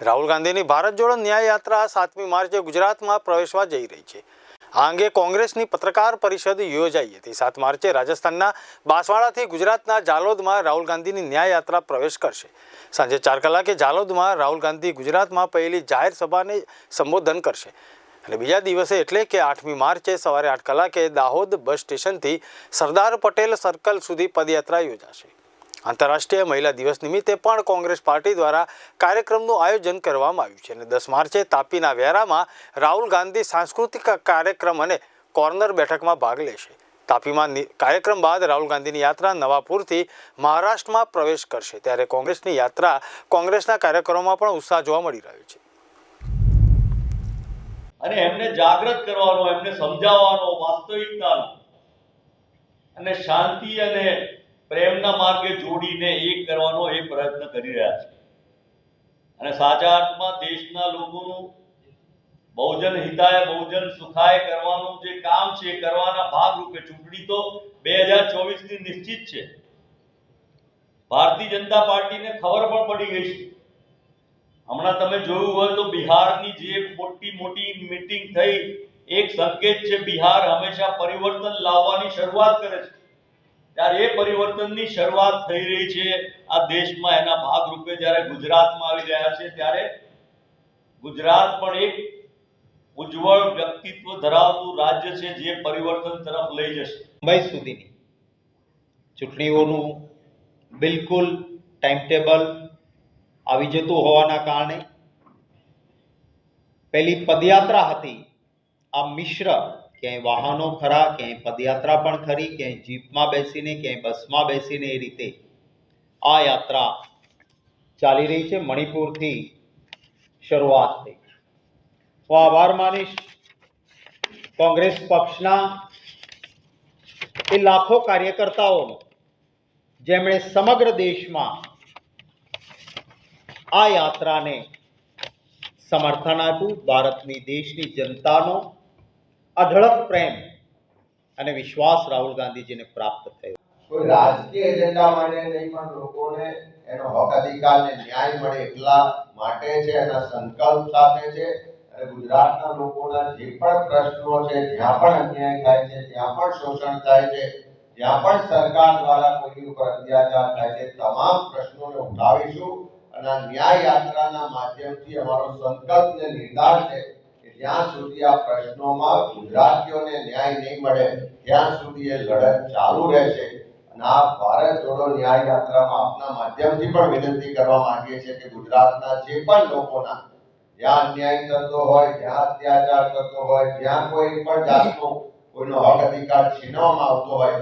રાહુલ ગાંધીની ભારત જોડો ન્યાય યાત્રા સાતમી માર્ચે ગુજરાતમાં પ્રવેશવા જઈ રહી છે. આ અંગે કોંગ્રેસની પત્રકાર પરિષદ યોજાઈ હતી. સાત માર્ચે રાજસ્થાનના બાંસવાડાથી ગુજરાતના જાલોદમાં રાહુલ ગાંધીની ન્યાય યાત્રા પ્રવેશ કરશે. સાંજે ચાર કલાકે જાલોદમાં રાહુલ ગાંધી ગુજરાતમાં પહેલી જાહેર સભાને સંબોધન કરશે. અને બીજા દિવસે એટલે કે આઠમી માર્ચે સવારે આઠ કલાકે દાહોદ બસ સ્ટેશનથી સરદાર પટેલ સર્કલ સુધી પદયાત્રા યોજાશે. આંતરરાષ્ટ્રીય મહિલા દિવસ નિમિત્તે પણ કોંગ્રેસ પાર્ટી દ્વારા કાર્યક્રમનું આયોજન કરવામાં આવ્યું છે અને દસ માર્ચે તાપીના વેરામાં રાહુલ ગાંધી સાંસ્કૃતિક કાર્યક્રમ અને કોર્નર બેઠકમાં ભાગ લેશે. તાપીમાં કાર્યક્રમ બાદ રાહુલ ગાંધીની યાત્રા નવાપુરથી મહારાષ્ટ્રમાં પ્રવેશ કરશે. ત્યારે કોંગ્રેસની યાત્રા કોંગ્રેસના કાર્યકરોમાં પણ ઉત્સાહ જોવા મળી રહ્યો છે. અને એમને જાગૃત કરવાનો, એમને સમજાવવાનો, વાસ્તવિકતાનો અને શાંતિ અને પ્રેમના માર્ગે જોડીને એક કરવાનો એ પ્રયત્ન કરી રહ્યા છે. અને સાચા અર્થમાં દેશના લોકોનું બહુજન હિતાય, બહુજન સુખાય કરવાનું જે કામ છે, એ કરવાના ભાગરૂપે ચૂંટણી તો બે હજાર ચોવીસની નિશ્ચિત છે. ભારતીય જનતા પાર્ટીને ખબર પણ પડી ગઈ છે. હમણાં તમે જોયું હોય તો બિહારની જે મોટી મોટી મીટિંગ થઈ, એક સંકેત છે, બિહાર હંમેશા પરિવર્તન લાવવાની શરૂઆત કરે છે. ત્યારે એ પરિવર્તનની શરૂઆત થઈ રહી છે. આ દેશમાં એના ભાગરૂપે જ્યારે ગુજરાતમાં આવી રહ્યા છે, ત્યારે ગુજરાત પણ એક ઉજ્જવળ વ્યક્તિત્વ ધરાવતું રાજ્ય છે જે પરિવર્તન તરફ લઈ જશે. મુંબઈ સુધીની ચૂંટણીઓનું બિલકુલ ટાઈમટેબલ આવી જતું હોવાના કારણે પહેલી પદયાત્રા હતી આ મિશ્ર ક્યાંય વાહનો ખરા ક્યાંય પદયાત્રા પણ ખરી ક્યાંય જીપમાં બેસીને ક્યાંય બસમાં બેસીને એ રીતે આ યાત્રા ચાલી રહી છે મણિપુરથી શરૂઆત થઈ હું આભાર માનીશ કોંગ્રેસ પક્ષના એ લાખો કાર્યકર્તાઓનો જેમણે સમગ્ર દેશમાં આ યાત્રાને સમર્થન આપ્યું ભારતની દેશની જનતાનો અઢળક પ્રેમ અને વિશ્વાસ રાહુલ ગાંધીજીને પ્રાપ્ત થયો. કોઈ રાજકીય એજન્ડા માટે નહીં, પણ લોકોને એનો હક અધિકાર ને ન્યાય મળે એટલા માટે છે, એના સંકલ્પ સાથે છે. અને ગુજરાતના લોકોના જે પણ પ્રશ્નો છે, જ્યાં પણ અન્યાય થાય છે જ્યાં પણ શોષણ થાય છે, જ્યાં પણ સરકાર દ્વારા કોઈ ઉપર અત્યાચાર થાય છે, તમામ પ્રશ્નોને ઉઠાવીશું. અને ન્યાય યાત્રાના માધ્યમથી અમારો સંકલ્પ ને નિર્ધાર છે. જ્યાં સુધી આ પ્રશ્નોમાં ગુજરાતીઓને ન્યાય નહીં મળે, ત્યાં સુધી એ લડત ચાલુ રહેશે અને આ ભારત જોડો ન્યાય યાત્રામાં આપના માધ્યમથી પણ વિનંતી કરવા માંગીએ છીએ કે ગુજરાતના જે પણ લોકોના જ્યાં અન્યાય થતો હોય, જ્યાં અત્યાચાર થતો હોય, જ્યાં કોઈ પણ જાતનો કોઈનો હક અધિકાર છીનવામાં આવતો હોય